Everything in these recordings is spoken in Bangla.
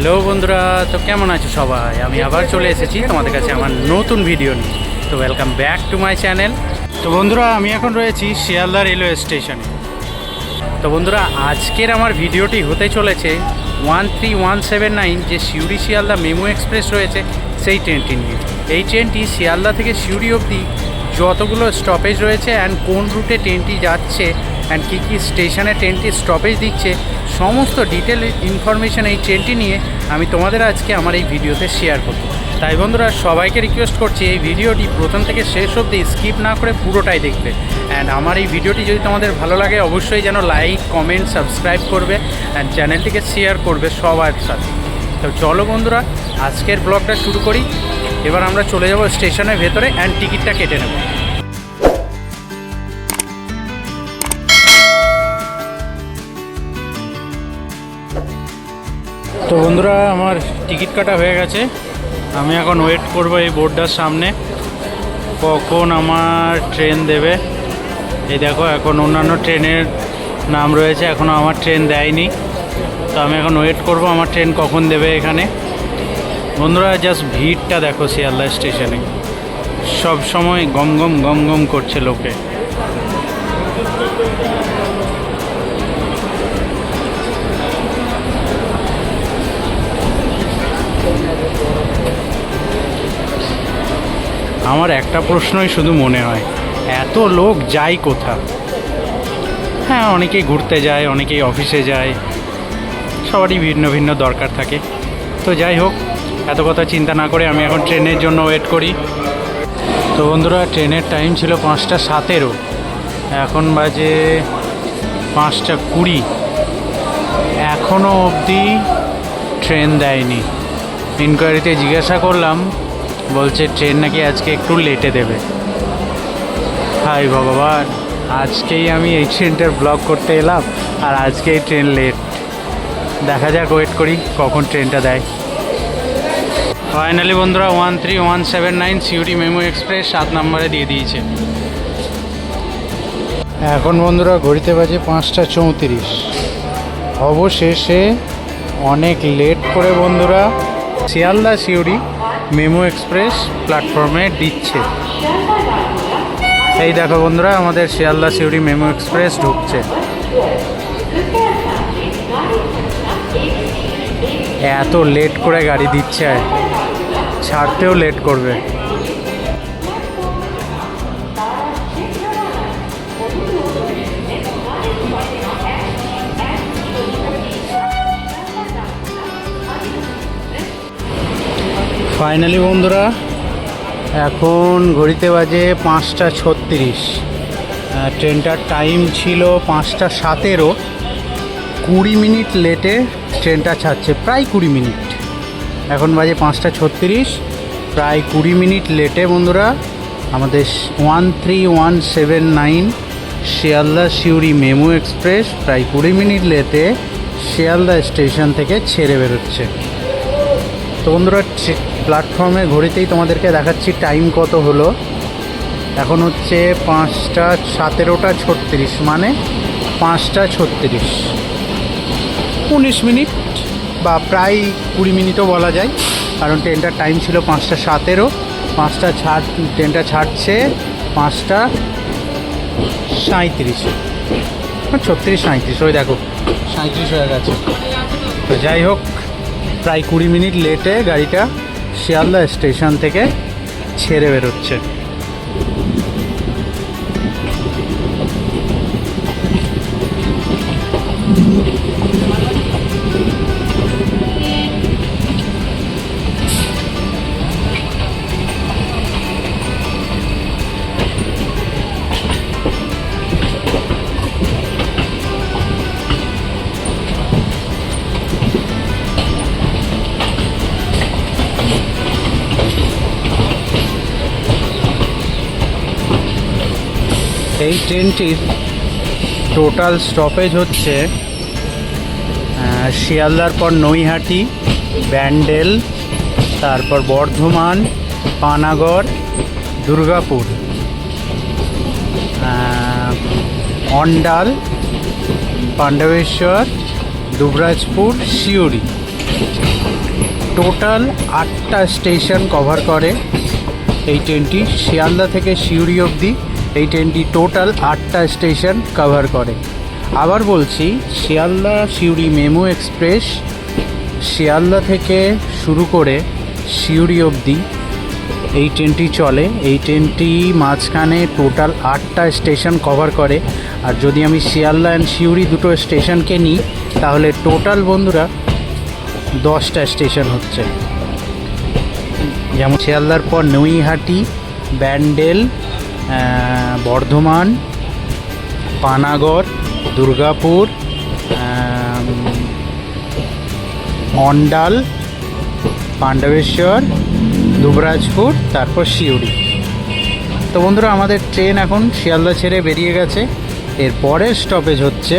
হ্যালো বন্ধুরা, তো কেমন আছো সবাই? আমি আবার চলে এসেছি তোমাদের কাছে আমার নতুন ভিডিও নিয়ে। তো welcome back to my channel তো বন্ধুরা, আমি এখন রয়েছি শিয়ালদা রেলওয়ে স্টেশনে তো বন্ধুরা, আজকের আমার ভিডিওটি হতে চলেছে one three one seven nine যে সিউড়ি শিয়ালদা মেমো এক্সপ্রেস রয়েছে, সেই ট্রেনটি নিয়ে। এই ট্রেনটি শিয়ালদা থেকে সিউড়ি অবধি যতগুলো স্টপেজ রয়েছে অ্যান্ড কোন রুটে ট্রেনটি যাচ্ছে অ্যান্ড কী কী স্টেশনে ট্রেনটি স্টপেজ দিচ্ছে, সমস্ত ডিটেল ইনফরমেশান এই ট্রেনটি নিয়ে আমি তোমাদের আজকে আমার এই ভিডিওতে শেয়ার করব। তাই বন্ধুরা, সবাইকে রিকোয়েস্ট করছি এই ভিডিওটি প্রথম থেকে শেষ অবধি স্কিপ না করে পুরোটাই দেখবে। অ্যান্ড আমার এই ভিডিওটি যদি তোমাদের ভালো লাগে, অবশ্যই যেন লাইক কমেন্ট সাবস্ক্রাইব করবে অ্যান্ড চ্যানেলটিকে শেয়ার করবে সবার সাথে। তো চলো বন্ধুরা, আজকের ব্লগটা শুরু করি। এবার আমরা চলে যাব স্টেশনের ভেতরে অ্যান্ড টিকিটটা কেটে নেব। তো বন্ধুরা, আমার টিকিট কাটা হয়ে গেছে। আমি এখন ওয়েট করব এই বোর্ডটার সামনে। কখন আমার ট্রেন দেবে? এই দেখো, এখন অন্যান্য ট্রেনের নাম রয়েছে এখনও আমার ট্রেন দেয়নি। তো আমি এখন ওয়েট করব আমার ট্রেন কখন দেবে এখানে। বন্ধুরা জাস্ট ভিড়টা দেখো শিয়ালদা স্টেশনে। সব সময় গম গম গম গম করছে লোকে। আমার একটা প্রশ্নই শুধু মনে হয়। এত লোক যায় কোথা? হ্যাঁ অনেকেই ঘুরতে যায়, অনেকেই অফিসে যায়। সবারই ভিন্ন ভিন্ন দরকার থাকে। তো যাই হোক, এত কথা চিন্তা না করে আমি এখন ট্রেনের জন্য ওয়েট করি। তো বন্ধুরা, ট্রেনের টাইম ছিল পাঁচটা সাতেরো। এখন বাজে পাঁচটা কুড়ি। এখনও অবধি ট্রেন দেয়নি। ইনকোয়ারিতে জিজ্ঞাসা করলাম বলছে, ট্রেন নাকি আজকে একটু লেটে দেবে। হাই ভগবান, আজকেই আমি এই ট্রেনটার ব্লগ করতে এলাম, আর আজকেই ট্রেন লেট দেখা যাক ওয়েট করি, কখন ট্রেনটা দেয়। ফাইনালি বন্ধুরা one three one seven nine Suri MEMU express সাত নম্বরে দিয়ে দিয়েছে। এখন বন্ধুরা, ঘড়িতে বাজে পাঁচটা চৌত্রিশ। অবশেষে অনেক লেট করে বন্ধুরা, শিয়ালদা সিউড়ি মেমো এক্সপ্রেস প্ল্যাটফর্মে দিচ্ছে। এই দেখো বন্ধুরা, আমাদের শিয়ালদা সিউড়ি মেমো এক্সপ্রেস ঢুকছে। এত লেট করে গাড়ি দিচ্ছে, ছাড়তেও লেট করবে। ফাইনালি বন্ধুরা, এখন ঘড়িতে বাজে পাঁচটা ছত্রিশ। ট্রেনটার টাইম ছিল পাঁচটা সতেরো। কুড়ি মিনিট লেটে ট্রেনটা ছাড়ছে, প্রায় কুড়ি মিনিট। এখন বাজে পাঁচটা ছত্রিশ, প্রায় কুড়ি মিনিট লেটে বন্ধুরা, আমাদের one three one seven nine Sealdah Suri MEMU express প্রায় কুড়ি মিনিট লেটে শিয়ালদা স্টেশন থেকে ছেড়ে বেরোচ্ছে। তো বন্ধুরা প্ল্যাটফর্মে ঘড়িতেই তোমাদেরকে দেখাচ্ছি টাইম কত হলো। এখন হচ্ছে পাঁচটা সতেরোটা ছত্রিশ মানে পাঁচটা ছত্রিশ। উনিশ মিনিট বা প্রায় কুড়ি মিনিটও বলা যায়, কারণ ট্রেনটার টাইম ছিল পাঁচটা সতেরো, পাঁচটা ছাড় ট্রেনটা ছাড়ছে পাঁচটা সাঁত্রিশে ছত্রিশ সাঁত্রিশ ওই দেখো সাঁত্রিশ হয়ে গেছে। তো যাই হোক, প্রায় কুড়ি মিনিট লেটে গাড়িটা শিয়ালদা স্টেশন থেকে ছেড়ে বেরোচ্ছে। এই ট্রেনটির টোটাল স্টপেজ হচ্ছে শিয়ালদার পর নৈহাটি, ব্যান্ডেল, তারপর বর্ধমান, পানাগড়, দুর্গাপুর। অন্ডাল, পাণ্ডবেশ্বর, দুবরাজপুর, সিউড়ি। টোটাল আটটা স্টেশন কভার করে এই ট্রেনটি শিয়ালদা থেকে সিউড়ি অবধি। এই ট্রেনটি টোটাল আটটা স্টেশন কভার করে। আবার বলছি, শিয়ালদা সিউড়ি মেমো এক্সপ্রেস শিয়ালদা থেকে শুরু করে সিউড়ি অবধি এই ট্রেনটি চলে। এই ট্রেনটি মাঝখানে টোটাল আটটা স্টেশন কভার করে। আর যদি আমি শিয়ালদা অ্যান্ড সিউড়ি দুটো স্টেশনকে নিই, তাহলে টোটাল বন্ধুরা দশটা স্টেশন হচ্ছে। যেমন শিয়ালদার পর নৈহাটি, ব্যান্ডেল বর্ধমান, পানাগড়, দুর্গাপুর অন্ডাল পাণ্ডবেশ্বর, দুবরাজপুর, তারপর সিউড়ি। তো বন্ধুরা, আমাদের ট্রেন এখন শিয়ালদা ছেড়ে বেরিয়ে গেছে। এর পরের স্টপেজ হচ্ছে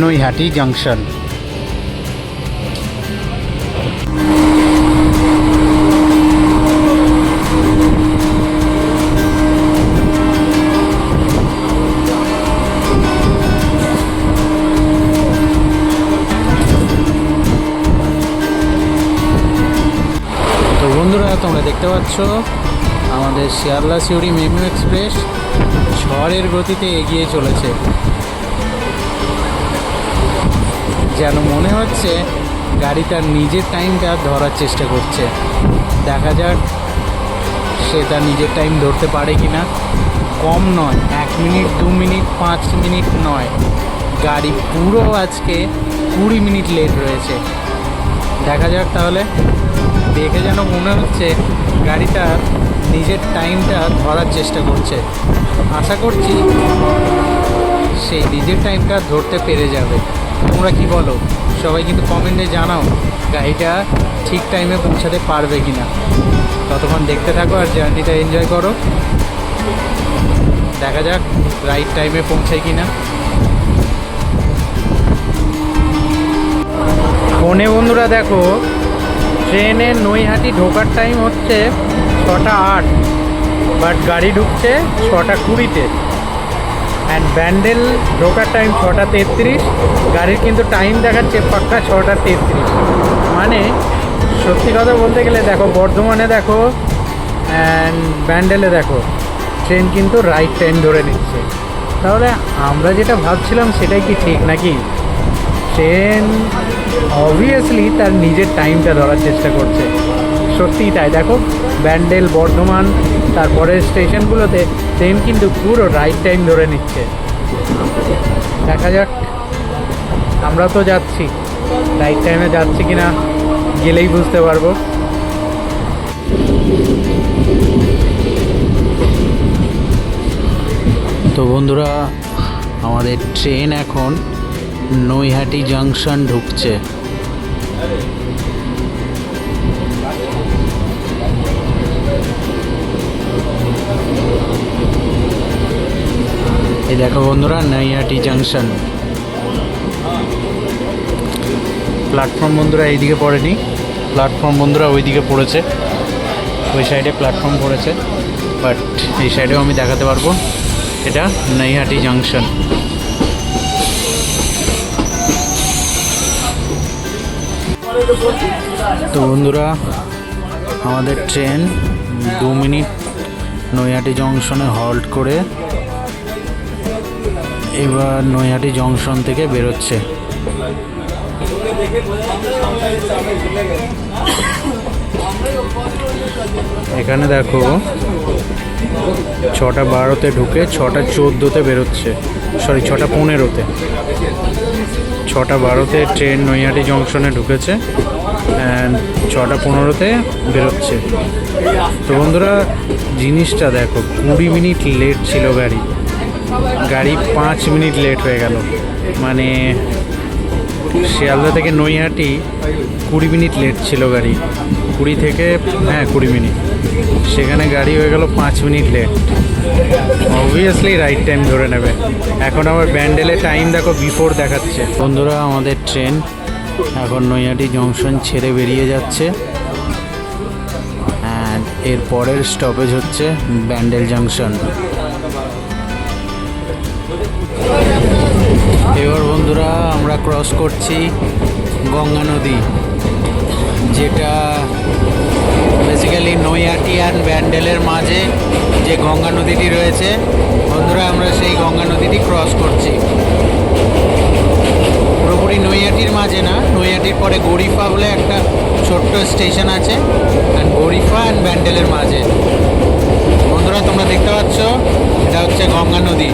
নৈহাটি জাংশন পাচ্ছ। আমাদের শিয়ালদা সিউড়ি মেমু এক্সপ্রেস ঝড়ের গতিতে এগিয়ে চলেছে। যেন মনে হচ্ছে গাড়ি তার নিজের টাইমটা ধরার চেষ্টা করছে। দেখা যাক সে তার নিজের টাইম ধরতে পারে কি না কম নয়, এক মিনিট, দু মিনিট, পাঁচ মিনিট নয়। গাড়ি পুরো আজকে কুড়ি মিনিট লেট রয়েছে। দেখা যাক তাহলে। দেখে যেন মনে হচ্ছে গাড়িটা নিজের টাইমটা ধরার চেষ্টা করছে। আশা করছি সেই নিজের টাইমটা ধরতে পেরে যাবে। তোমরা কি বলো? সবাই কিন্তু কমেন্টে জানাও গাড়িটা ঠিক টাইমে পৌঁছাতে পারবে কি না ততক্ষণ দেখতে থাকো আর জার্নিটা এনজয় করো। দেখা যাক রাইট টাইমে পৌঁছায় কি না ফোনে বন্ধুরা দেখো ট্রেনে নৈহাটি ঢোকার টাইম হচ্ছে ছটা আট বাট গাড়ি ঢুকছে ছটা কুড়িতে। অ্যান্ড ব্যান্ডেল ঢোকার টাইম ছটা তেত্রিশ, গাড়ির কিন্তু টাইম দেখাচ্ছে পাক্কা ছটা তেত্রিশ। মানে সত্যি কথা বলতে গেলে দেখো, বর্ধমানে দেখো অ্যান্ড ব্যান্ডেলে দেখো ট্রেন কিন্তু রাইট টাইম ধরে নিচ্ছে। তাহলে আমরা যেটা ভাবছিলাম সেটাই কি ঠিক নাকি? ট্রেন অবভিয়াসলি তার নিজের টাইমটা ধরার চেষ্টা করছে। সত্যিই তাই। দেখো, ব্যান্ডেল, বর্ধমান তারপরের স্টেশনগুলোতে ট্রেন কিন্তু পুরো রাইট টাইম ধরে নিচ্ছে। দেখা যাক। আমরা তো যাচ্ছি। রাইট টাইমে যাচ্ছি কি না গেলেই বুঝতে পারব। তো বন্ধুরা, আমাদের ট্রেন এখন নৈহাটি জাংশন ঢুকছে। এই দেখো বন্ধুরা, নৈহাটি জাংশন। প্ল্যাটফর্ম বন্ধুরা এইদিকে পড়েনি। প্ল্যাটফর্ম বন্ধুরা ওইদিকে পড়েছে। ওই সাইডে প্ল্যাটফর্ম পড়েছে। বাট এই সাইডেও আমি দেখাতে পারব। এটা নৈহাটি জাংশন। তো বন্ধুরা, আমাদের ট্রেন দু মিনিট নৈহাটি জংশনে হল্ট করে এবার নৈহাটি জংশন থেকে বেরোচ্ছে। এখানে দেখো, ছটা বারোতে ঢুকে ছটা চোদ্দোতে বেরোচ্ছে। সরি ছটা পনেরোতে। ছটা বারোতে ট্রেন নৈহাটি জংশনে ঢুকেছে অ্যান্ড ছটা পনেরোতে বেরোচ্ছে। তো বন্ধুরা, জিনিসটা দেখো, কুড়ি মিনিট লেট ছিল গাড়ি। গাড়ি পাঁচ মিনিট লেট হয়ে গেল। মানে শিয়ালদা থেকে নৈহাটি কুড়ি মিনিট লেট ছিল গাড়ি। কুড়ি থেকে হ্যাঁ কুড়ি মিনিট। সেখানে গাড়ি হয়ে গেল পাঁচ minute late obviously right time ধরে নেবে। এখন আবার ব্যান্ডেলে টাইম দেখো বিফোর দেখাচ্ছে। বন্ধুরা, আমাদের ট্রেন এখন নৈহাটি জংশন ছেড়ে বেরিয়ে যাচ্ছে। অ্যান্ড এর পরের স্টপেজ হচ্ছে ব্যান্ডেল জাংশন এবার বন্ধুরা, আমরা ক্রস করছি গঙ্গা নদী, যেটা বেসিক্যালি আর ব্যান্ডেলের মাঝে যে গঙ্গা নদীটি রয়েছে। বন্ধুরা, আমরা সেই গঙ্গা নদীটি ক্রস করছি। পুরোপুরি নৈহাটির মাঝে না নৈহাটির পরে গরিফা বলে একটা ছোট্ট স্টেশন আছে অ্যান্ড গরিফা অ্যান্ড ব্যান্ডেলের মাঝে। বন্ধুরা, তোমরা দেখতে পাচ্ছ, এটা হচ্ছে গঙ্গা নদী।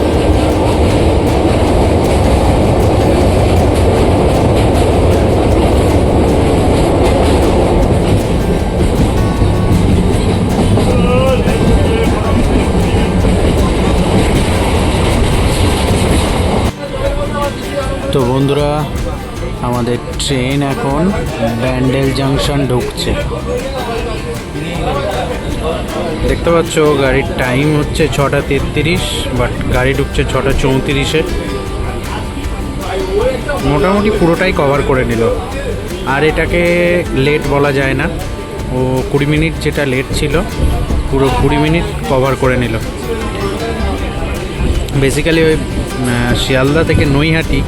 বন্ধুরা, আমাদের ট্রেন এখন ব্যান্ডেল জাংশন ঢুকছে। দেখতে পাচ্ছ, গাড়ির টাইম হচ্ছে ছটা তেত্রিশ, বাট গাড়ি ঢুকছে ছটা চৌত্রিশে। মোটামুটি পুরোটাই কভার করে নিল। আর এটাকে লেট বলা যায় না। ও কুড়ি মিনিট যেটা লেট ছিল, পুরো কুড়ি মিনিট কভার করে নিল। বেসিক্যালি ওই শিয়ালদা থেকে নৈহাটি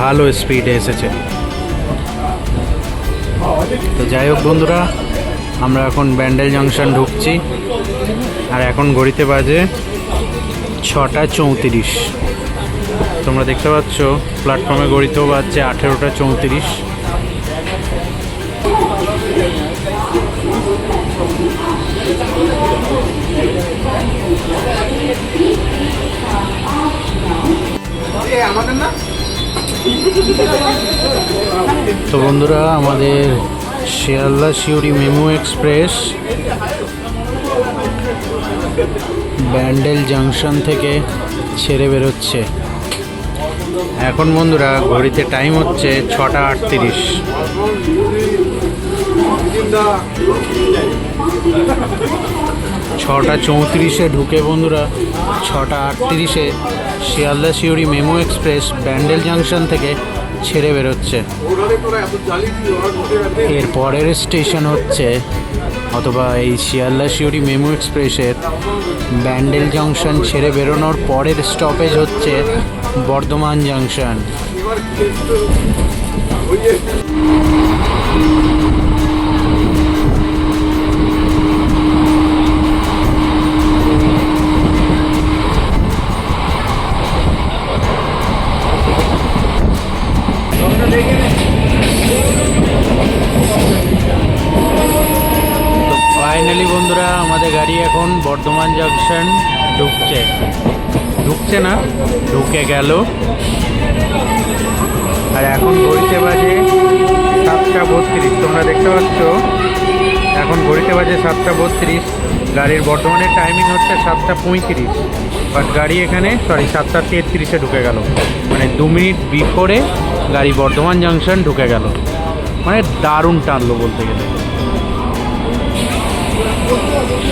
ভালো স্পিডে এসেছে। তো যাই হোক বন্ধুরা, আমরা এখন ব্যান্ডেল জাংশন ঢুকছি। আর এখন ঘড়িতে বাজে ছটা চৌত্রিশ। তোমরা দেখতে পাচ্ছ প্ল্যাটফর্মে ঘড়িতেও বাজছে আঠেরোটা চৌত্রিশ। তো বন্ধুরা, আমাদের Sealdah Suri MEMU express, Bandel junction থেকে ছেড়ে বেরোচ্ছে। এখন বন্ধুরা, ঘড়িতে টাইম হচ্ছে ছটা আটত্রিশ। ছটা চৌত্রিশে ঢুকে বন্ধুরা, ছটা আটত্রিশে Sealdah Suri MEMU express Bandel junction থেকে ছেড়ে বেরোচ্ছে। এর পরের স্টেশন হচ্ছে অথবা এই শিয়ালদা শিউরি মেমো এক্সপ্রেসের ব্যান্ডেল জাংশন ছেড়ে বেরোনোর পরের স্টপেজ হচ্ছে বর্ধমান জাংশন। ফাইনালি বন্ধুরা, আমাদের গাড়ি এখন বর্ধমান জাংশন ঢুকছে। ঢুকছে না, ঢুকে গেল। আর এখন ঘড়িতে বাজে সাতটা বত্রিশ। তোমরা দেখতে পাচ্ছ, এখন ঘড়িতে বাজে সাতটা বত্রিশ। গাড়ির বর্তমানের টাইমিং হচ্ছে সাতটা পঁয়ত্রিশ। বাট গাড়ি এখানে সরি সাতটা তেত্রিশে ঢুকে গেল। মানে দু মিনিট বিফোরে গাড়ি বর্ধমান জাংশন ঢুকে গেল। মানে দারুণ টানলো বলতে গেলে।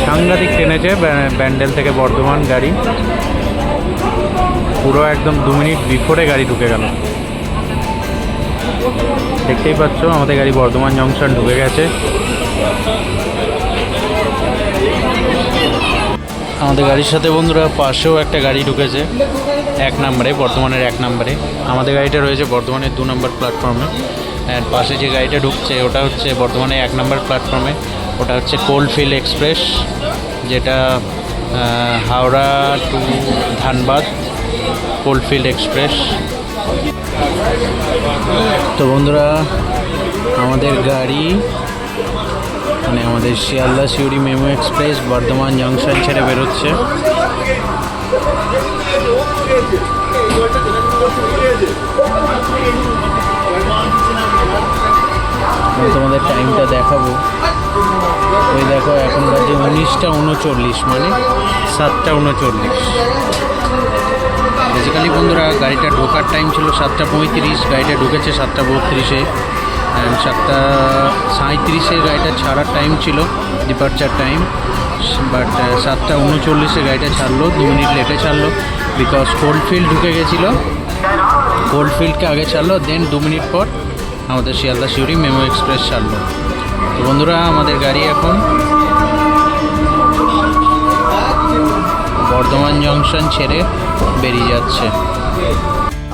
সাংঘাতিক টেনেছে ব্যা- ব্যান্ডেল থেকে বর্ধমান গাড়ি। পুরো একদম দু মিনিট বিফোরে গাড়ি ঢুকে গেল। দেখতেই পাচ্ছ, আমাদের গাড়ি বর্ধমান জংশন ঢুকে গেছে। আমাদের গাড়ির সাথে বন্ধুরা পাশেও একটা গাড়ি ঢুকেছে। এক নম্বরে, বর্ধমানের এক নম্বরে। আমাদের গাড়িটা রয়েছে বর্ধমানের দু নম্বর প্ল্যাটফর্মে আর পাশে যে গাড়িটা ঢুকছে, ওটা হচ্ছে বর্ধমানের এক নম্বর প্ল্যাটফর্মে ওটা হচ্ছে কোল্ডফিল্ড এক্সপ্রেস যেটা Howrah to Dhanbad coalfield express তো বন্ধুরা, আমাদের গাড়ি মানে আমাদের Sealdah Suri MEMU express Bardhaman junction ছেড়ে বেরোচ্ছে। আমি তোমাদের টাইমটা দেখাবো। ওই দেখো, এখন বাজে উনিশটা উনচল্লিশ মানে সাতটা উনচল্লিশ। বেসিক্যালি বন্ধুরা, গাড়িটা ঢোকার টাইম ছিল সাতটা পঁয়ত্রিশ, গাড়িটা ঢুকেছে সাতটা বত্রিশে। সাতটা সাঁত্রিশে গাড়িটা ছাড়ার টাইম ছিল ডিপার্চার টাইম বাট সাতটা উনচল্লিশে গাড়িটা ছাড়লো, দু মিনিট লেটে ছাড়লো বিকজ কোল্ডফিল্ড ঢুকে গেছিল। কোল্ডফিল্ডকে আগে ছাড়লো দেন দু মিনিট পর আমাদের শিয়ালদা শিউরি মেমো এক্সপ্রেস ছাড়লো। তো বন্ধুরা, আমাদের গাড়ি এখন বর্ধমান জংশন ছেড়ে বেরিয়ে যাচ্ছে।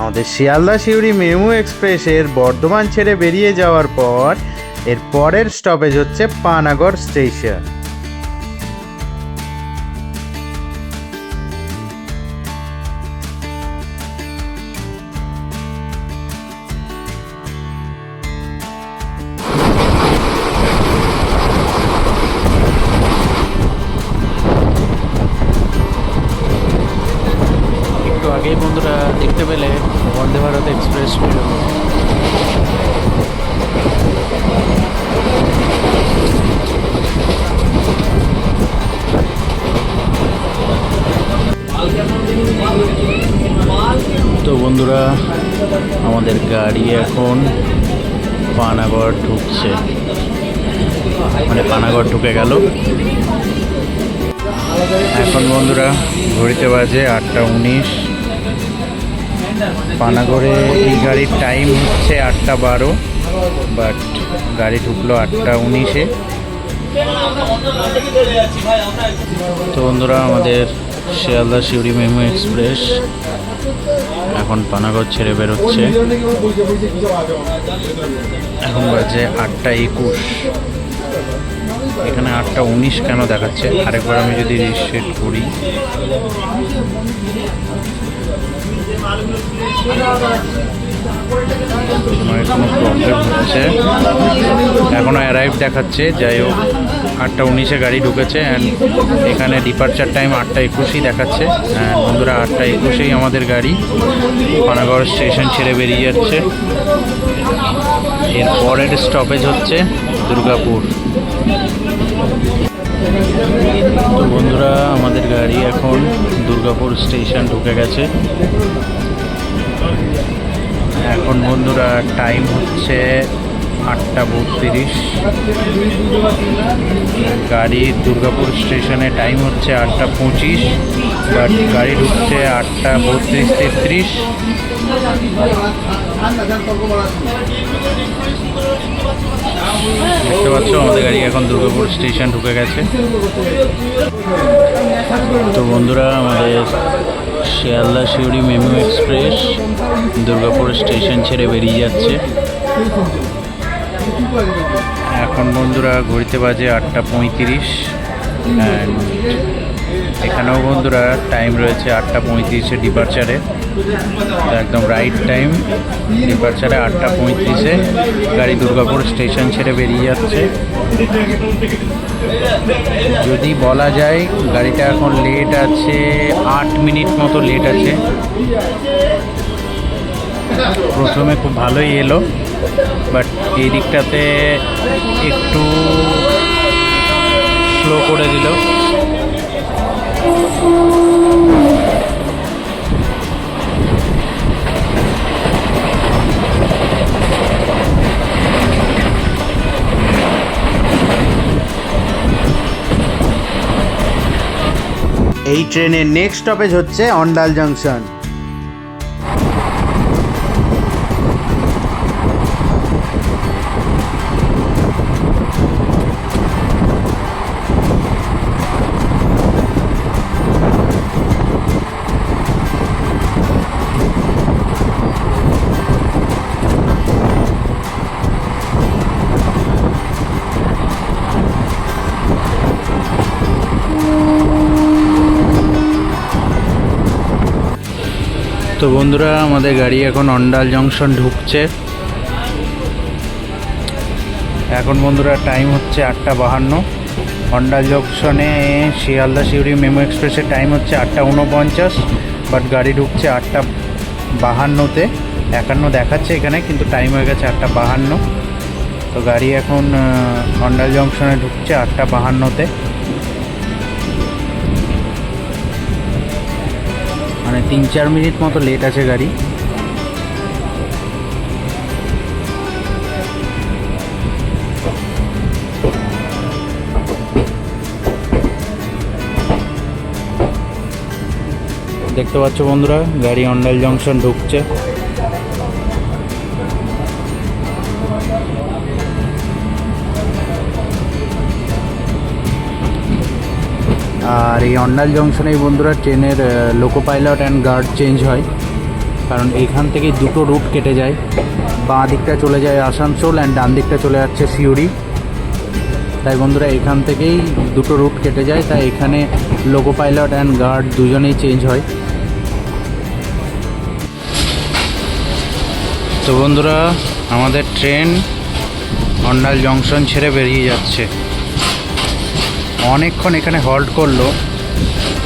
আমাদের শিয়ালদা শিউরি মেমু এক্সপ্রেসের বর্ধমান ছেড়ে বেরিয়ে যাওয়ার পর, এর পরের স্টপেজ হচ্ছে পানাগড় স্টেশন। বাজে আটটা উনিশ। পানাগড়ে এই গাড়ির টাইম হচ্ছে আটটা বারো বাট গাড়ি ঢুকলো আটটা উনিশে। তো বন্ধুরা, আমাদের শিয়ালদা শিউরি মেমো এক্সপ্রেস এখন পানাগড় ছেড়ে বেরোচ্ছে। এখন বাজে আটটা একুশ। এখানে আটটা উনিশ কেন দেখাচ্ছে? আরেকবার আমি যদি রিসেট করি। এখনও অ্যারাইভ দেখাচ্ছে, যাই হোক, আটটা উনিশে গাড়ি ঢুকেছে অ্যান্ড এখানে ডিপার্চার টাইম আটটা একুশই দেখাচ্ছে। অ্যান্ড বন্ধুরা, আটটা একুশেই আমাদের গাড়ি। পানাগড় স্টেশন ছেড়ে বেরিয়ে যাচ্ছে। এর পরের স্টপেজ হচ্ছে দুর্গাপুর। তো বন্ধুরা, আমাদের গাড়ি এখন দুর্গাপুর স্টেশন ঢুকে গেছে। এখন বন্ধুরা টাইম হচ্ছে আটটা বত্রিশ। গাড়ি দুর্গাপুর স্টেশনে টাইম হচ্ছে আটটা পঁচিশ বাট গাড়ি ঢুকছে আটটা বত্রিশ তেত্রিশ। দেখতে পাচ্ছ, আমাদের গাড়ি এখন দুর্গাপুর স্টেশন ঢুকে গেছে। তো বন্ধুরা, আমাদের Sealdah Suri MEMU express Durgapur station ছেড়ে বেরিয়ে যাচ্ছে। এখন বন্ধুরা, ঘড়িতে বাজে আটটা পঁয়ত্রিশ এখানেও বন্ধুরা টাইম রয়েছে আটটা পঁয়ত্রিশে ডিপার্চারে একদম রাইট টাইম ডিপার্চারে আটটা পঁয়ত্রিশে। গাড়ি দুর্গাপুর স্টেশন ছেড়ে বেরিয়ে যাচ্ছে। যদি বলা যায়, গাড়িটা এখন লেট আছে, আট মিনিট মতো লেট আছে। প্রথমে খুব ভালোই এলো বাট এই দিকটাতে একটু স্লো করে দিল। এই ট্রেনের নেক্সট স্টপেজ হচ্ছে অন্ডাল জাংশন তো বন্ধুরা, আমাদের গাড়ি এখন অন্ডাল জংশন ঢুকছে। এখন বন্ধুরা টাইম হচ্ছে আটটা বাহান্ন। অন্ডাল জংশনে শিয়ালদা শিউরি মেমো এক্সপ্রেসের টাইম হচ্ছে আটটা উনপঞ্চাশ বাট গাড়ি ঢুকছে আটটা বাহান্নতে। একান্ন দেখাচ্ছে এখানে, কিন্তু টাইম হয়ে গেছে আটটা বাহান্ন। তো গাড়ি এখন অন্ডাল জংশনে ঢুকছে আটটা বাহান্নতে। তিন চার মিনিট মতো লেট আছে গাড়ি। দেখতে পাচ্ছ বন্ধুরা গাড়ি অন্ডাল জংশন ঢুকছে। আর এই অন্ডাল জংশনেই বন্ধুরা ট্রেনের loco pilot and guard change হয়। কারণ এইখান থেকে দুটো রুট কেটে যায়। বাঁ দিকটা চলে যায় আসানসোল অ্যান্ড ডান দিকটা চলে যাচ্ছে সিউড়ি। তাই বন্ধুরা এখান থেকেই দুটো রুট কেটে যায়। তাই এখানে লোকো পাইলট অ্যান্ড গার্ড দুজনেই চেঞ্জ হয়। তো বন্ধুরা, আমাদের ট্রেন অন্ডাল জংশন ছেড়ে বেরিয়ে যাচ্ছে। অনেকক্ষণ এখানে হল্ট করল।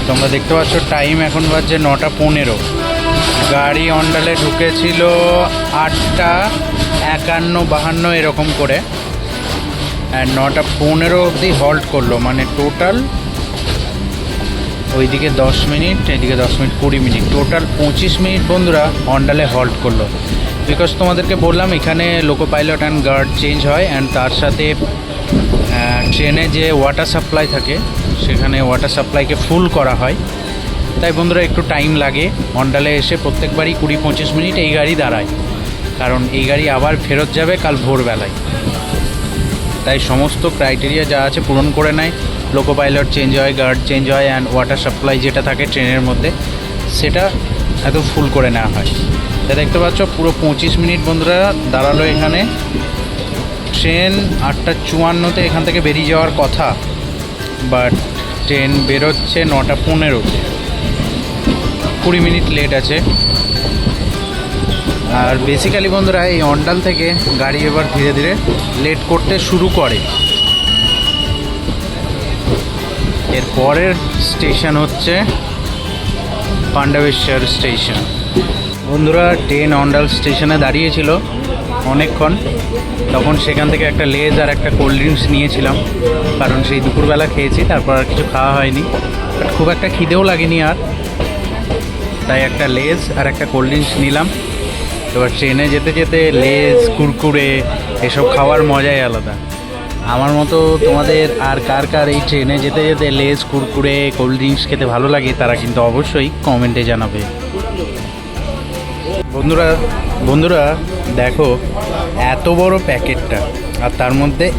তোমরা দেখতে পাচ্ছ টাইম এখন বাজছে নটা পনেরো। গাড়ি অন্ডালে ঢুকেছিল আটটা একান্ন বাহান্ন এরকম করে। নটা পনেরো অবধি হল্ট করল মানে টোটাল ওইদিকে দশ মিনিট, এদিকে দশ মিনিট, কুড়ি মিনিট। টোটাল পঁচিশ মিনিট বন্ধুরা অন্ডালে হল্ট করল। বিকজ তোমাদেরকে বললাম, এখানে loco pilot and guard change হয় অ্যান্ড তার সাথে ট্রেনে যে ওয়াটার সাপ্লাই থাকে, সেখানে ওয়াটার সাপ্লাইকে ফুল করা হয়। তাই বন্ধুরা একটু টাইম লাগে। অন্ডালে এসে প্রত্যেকবারই কুড়ি পঁচিশ মিনিট এই গাড়ি দাঁড়ায়। কারণ এই গাড়ি আবার ফেরত যাবে কাল ভোরবেলায়। তাই সমস্ত ক্রাইটেরিয়া যা আছে পূরণ করে নেয়। লোকো পাইলট চেঞ্জ হয় গার্ড চেঞ্জ হয় অ্যান্ড ওয়াটার সাপ্লাই যেটা থাকে ট্রেনের মধ্যে, সেটা এত ফুল করে নেওয়া হয়। তা দেখতে পাচ্ছ, পুরো পঁচিশ মিনিট বন্ধুরা দাঁড়াল এখানে। ট্রেন আটটা চুয়ান্নতে এখান থেকে বেরিয়ে যাওয়ার কথা, বাট ট্রেন বেরোচ্ছে নটা পনেরোতে। কুড়ি মিনিট লেট আছে। আর বেসিক্যালি বন্ধুরা, এই অন্ডাল থেকে গাড়ি এবার ধীরে ধীরে লেট করতে শুরু করে। এর পরের স্টেশন হচ্ছে পাণ্ডবেশ্বর স্টেশন। বন্ধুরা, ট্রেন অন্ডাল স্টেশনে দাঁড়িয়েছিল অনেকক্ষণ। তখন সেখান থেকে একটা লেজ আর একটা কোল্ড ড্রিঙ্কস নিয়েছিলাম, কারণ সেই দুপুরবেলা খেয়েছি, তারপর আর কিছু খাওয়া হয়নি। বাট খুব একটা খিদেও লাগেনি আর। তাই একটা লেজ আর একটা কোল্ড ড্রিঙ্কস নিলাম। এবার ট্রেনে যেতে যেতে লেজ, কুরকুরে, এসব খাওয়ার মজাই আলাদা। আমার মতো তোমাদের আর কার কার এই ট্রেনে যেতে যেতে লেজ, কুরকুরে, কোল্ড ড্রিঙ্কস খেতে ভালো লাগে, তারা কিন্তু অবশ্যই কমেন্টে জানাবে। বন্ধুরা বন্ধুরা, দেখো এত বড় প্যাকেটটা। আর তার মধ্যে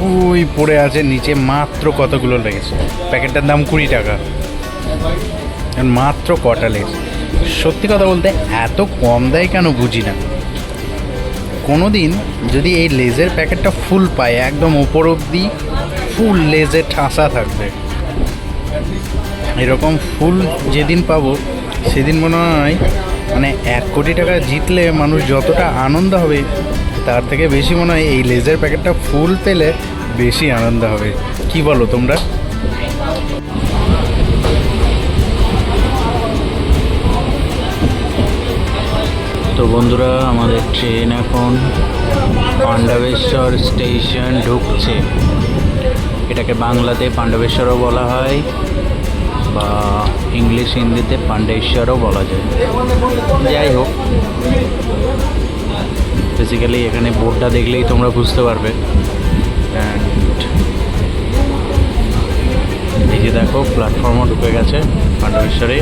ওই পড়ে আছে নিচে মাত্র কতগুলো লেগেছে? প্যাকেটটার দাম কুড়ি টাকা। মাত্র কটা লেগেছে। সত্যি কথা বলতে এত কম দেয় কেন বুঝি না। কোনো দিন যদি এই লেজের প্যাকেটটা ফুল পায়, একদম ওপর অবধি ফুল লেজে ঠাসা থাকবে। এরকম ফুল যেদিন পাবো, সেদিন মনে হয় মানে এক কোটি টাকা জিতলে মানুষ যতটা আনন্দ হবে, তার থেকে বেশি মনে হয় এই লেজের প্যাকেটটা ফুল পেলে বেশি আনন্দ হবে। কি বলো তোমরা? তো বন্ধুরা, আমাদের ট্রেন এখন পাণ্ডবেশ্বর স্টেশন ঢুকছে। এটাকে বাংলাতে পাণ্ডবেশ্বরও বলা হয়। বা ইংলিশ, হিন্দিতে পাণ্ডেশ্বরও বলা যায়। যাই হোক বেসিক্যালি এখানে বোর্ডটা দেখলেই তোমরা বুঝতে পারবে। অ্যান্ড এই যে দেখো প্ল্যাটফর্মও ঢুকে গেছে পাণ্ডবেশ্বরে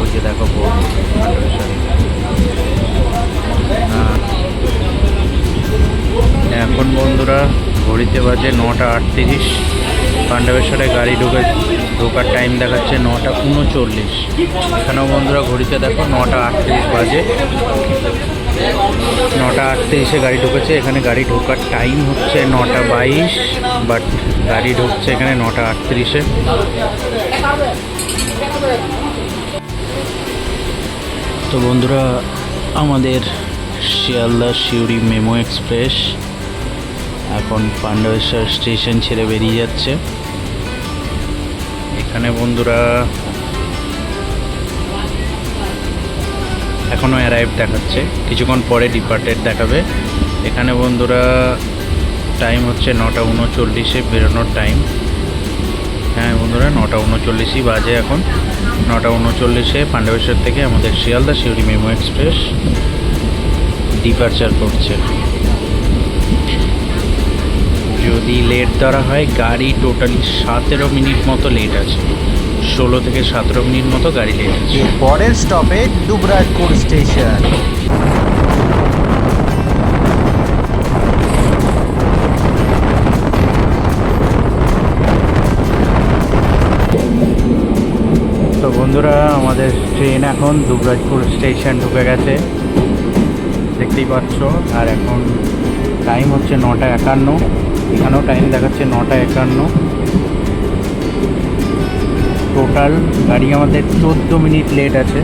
ওই যে দেখো বোর্ড পাণ্ডবেশ্বরে এখন বন্ধুরা, ঘড়িতে বাজে নটা আটত্রিশ। পাণ্ডবেশ্বরে গাড়ি ঢুকে ঢোকার টাইম দেখাচ্ছে নটা উনচল্লিশ। এখানেও বন্ধুরা ঘড়িতে দেখো নটা আটত্রিশ বাজে। নটা আটত্রিশে গাড়ি ঢুকেছে, এখানে গাড়ি ঢোকার টাইম হচ্ছে নটা বাইশ বাট গাড়ি ঢুকছে এখানে নটা আটত্রিশে। তো বন্ধুরা, আমাদের শিয়ালদা সিউড়ি মেমো এক্সপ্রেস এখন পাণ্ডবেশ্বর স্টেশন ছেড়ে বেরিয়ে যাচ্ছে। এখানে বন্ধুরা। এখনও অ্যারাইভ দেখাচ্ছে। কিছুক্ষণ পরে ডিপার্টেড দেখাবে। এখানে বন্ধুরা টাইম হচ্ছে নটা উনচল্লিশে বেরোনোর টাইম হ্যাঁ বন্ধুরা, নটা উনচল্লিশই বাজে এখন। নটা উনচল্লিশে পাণ্ডবেশ্বর থেকে আমাদের Sealdah Suri MEMU express departure করছে। যদি লেট ধরা হয় গাড়ি টোটালি সতেরো মিনিট মতো লেট আছে। ষোলো থেকে সতেরো মিনিট মতো গাড়ি লেট আছে। পরের স্টপেজ দুবরাজপুর স্টেশন তো বন্ধুরা আমাদের ট্রেন এখন দুবরাজপুর স্টেশন ঢুকে গেছে। দেখতেই পাচ্ছ আর এখন টাইম হচ্ছে নটা একান্ন। এখানেও টাইম দেখাচ্ছে নটা একান্ন। টোটাল গাড়ি আমাদের চোদ্দ মিনিট লেট আছে।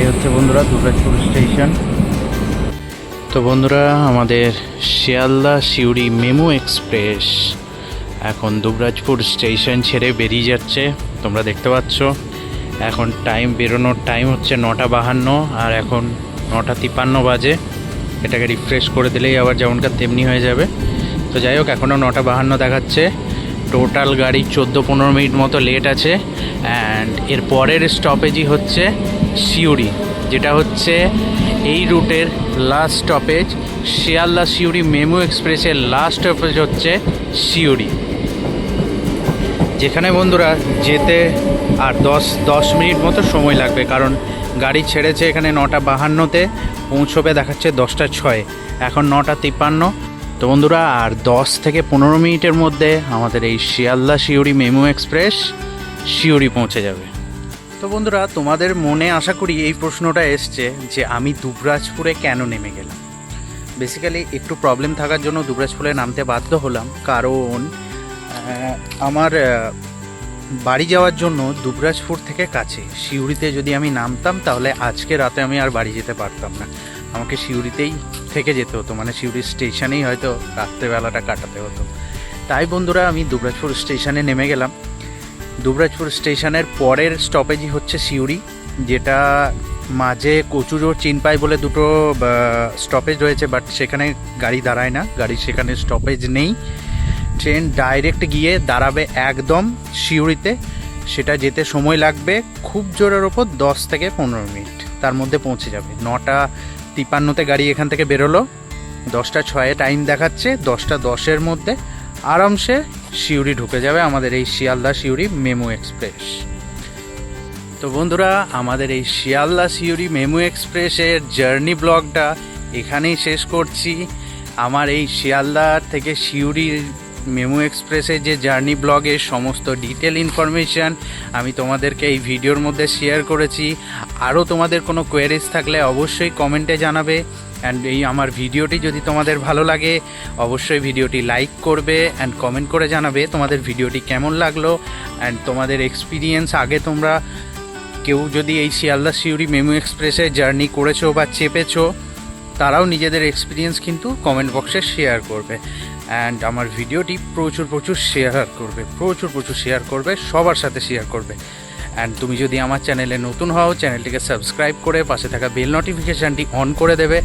এই হচ্ছে বন্ধুরা দুবরাজপুর স্টেশন তো বন্ধুরা, আমাদের শিয়ালদা সিউড়ি মেমো এক্সপ্রেস এখন দুবরাজপুর স্টেশন ছেড়ে বেরিয়ে যাচ্ছে। তোমরা দেখতে পাচ্ছ, এখন টাইম বেরোনোর টাইম হচ্ছে নটা বাহান্ন, আর এখন নটা তিপ্পান্ন বাজে। এটাকে রিফ্রেশ করে দিলেই আবার যেমনকার তেমনি হয়ে যাবে। তো যাই হোক, এখনও নটা বাহান্ন দেখাচ্ছে। টোটাল গাড়ি চোদ্দ পনেরো মিনিট মতো লেট আছে। অ্যান্ড এর পরের স্টপেজই হচ্ছে সিউড়ি, যেটা হচ্ছে এই রুটের last stoppage Sealdah Suri MEMU এক্সপ্রেসের লাস্ট স্টপেজ হচ্ছে সিউড়ি। যেখানে বন্ধুরা যেতে আর দশ দশ মিনিট মতো সময় লাগবে, কারণ গাড়ি ছেড়েছে এখানে নটা বাহান্নতে, পৌঁছবে দেখাচ্ছে দশটা ছয়। এখন নটা তিপ্পান্ন। তো বন্ধুরা, আর দশ থেকে পনেরো মিনিটের মধ্যে আমাদের এই শিয়ালদা শিউড়ি মেমু এক্সপ্রেস শিউড়ি পৌঁছে যাবে। তো বন্ধুরা, তোমাদের মনে আশা করি এই প্রশ্নটা এসছে যে আমি দুবরাজপুরে কেন নেমে গেলাম? বেসিক্যালি একটু প্রবলেম থাকার জন্য দুবরাজপুরে নামতে বাধ্য হলাম। কারণ আমার বাড়ি যাওয়ার জন্য দুবরাজপুর থেকে কাছে। সিউড়িতে যদি আমি নামতাম, তাহলে আজকে রাতে আমি আর বাড়ি যেতে পারতাম না। আমাকে সিউড়িতেই থেকে যেতে হতো মানে সিউড়ি স্টেশনেই হয়তো রাত্রেবেলাটা কাটাতে হতো। তাই বন্ধুরা, আমি দুবরাজপুর স্টেশনে নেমে গেলাম। দুবরাজপুর স্টেশনের পরের স্টপেজই হচ্ছে সিউড়ি, যেটা মাঝে কচুজোর চিনপাই বলে দুটো স্টপেজ রয়েছে বাট সেখানে গাড়ি দাঁড়ায় না। গাড়ি সেখানে স্টপেজ নেই। ট্রেন ডাইরেক্ট গিয়ে দাঁড়াবে একদম সিউড়িতে। সেটা যেতে সময় লাগবে খুব জোরের ওপর দশ থেকে পনেরো মিনিট। তার মধ্যে পৌঁছে যাবে। নটা তিপান্নতে গাড়ি এখান থেকে বেরোলো। দশটা ছয়ে টাইম দেখাচ্ছে। দশটা দশের মধ্যে আরামসে সিউড়ি ঢুকে যাবে আমাদের এই শিয়ালদা সিউড়ি মেমো এক্সপ্রেস। তো বন্ধুরা, আমাদের এই শিয়ালদা সিউড়ি মেমু এক্সপ্রেসের জার্নি ব্লগটা এখানেই শেষ করছি। আমার এই শিয়ালদা থেকে সিউড়ির মেমু এক্সপ্রেসের যে জার্নি ব্লগের সমস্ত ডিটেল ইনফরমেশান আমি তোমাদেরকে এই ভিডিওর মধ্যে শেয়ার করেছি। আরও তোমাদের কোনো কোয়েরিজ থাকলে অবশ্যই কমেন্টে জানাবে। অ্যান্ড এই আমার ভিডিওটি যদি তোমাদের ভালো লাগে, অবশ্যই ভিডিওটি লাইক করবে অ্যান্ড কমেন্ট করে জানাবে তোমাদের ভিডিওটি কেমন লাগল। অ্যান্ড তোমাদের এক্সপিরিয়েন্স আগে তোমরা কেউ যদি এই শিয়ালদা সিউড়ি মেমো এক্সপ্রেসে জার্নি করেছ বা চেপেছো, তারাও নিজেদের এক্সপিরিয়েন্স কিন্তু কমেন্ট বক্সে শেয়ার করবে। অ্যান্ড আমার ভিডিওটি প্রচুর প্রচুর শেয়ার করবে, প্রচুর প্রচুর শেয়ার করবে, সবার সাথে শেয়ার করবে। অ্যান্ড তুমি যদি আমার চ্যানেলে নতুন হও চ্যানেলটিকে সাবস্ক্রাইব করে পাশে থাকা বেল নোটিফিকেশানটি অন করে দেবে,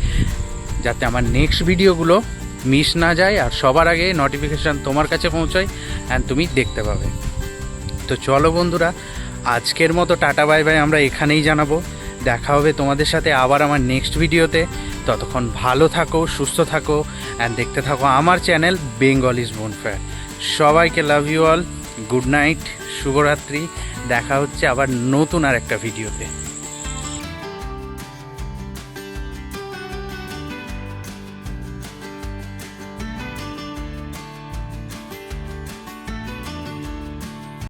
যাতে আমার নেক্সট ভিডিওগুলো মিস না যায় আর সবার আগে নোটিফিকেশান তোমার কাছে পৌঁছায় অ্যান্ড তুমি দেখতে পাবে। তো চলো বন্ধুরা, আজকের মতো টাটা বাই বাই আমরা এখানেই জানাব। দেখা হবে তোমাদের সাথে আবার আমার নেক্সট ভিডিওতে ততক্ষণ ভালো থাকো, সুস্থ থাকো অ্যান্ড দেখতে থাকো আমার চ্যানেল বেঙ্গল ইজ বোনফেয়ার সবাইকে love you all good night শুভরাত্রি, দেখা হচ্ছে আবার নতুন আর একটা ভিডিওতে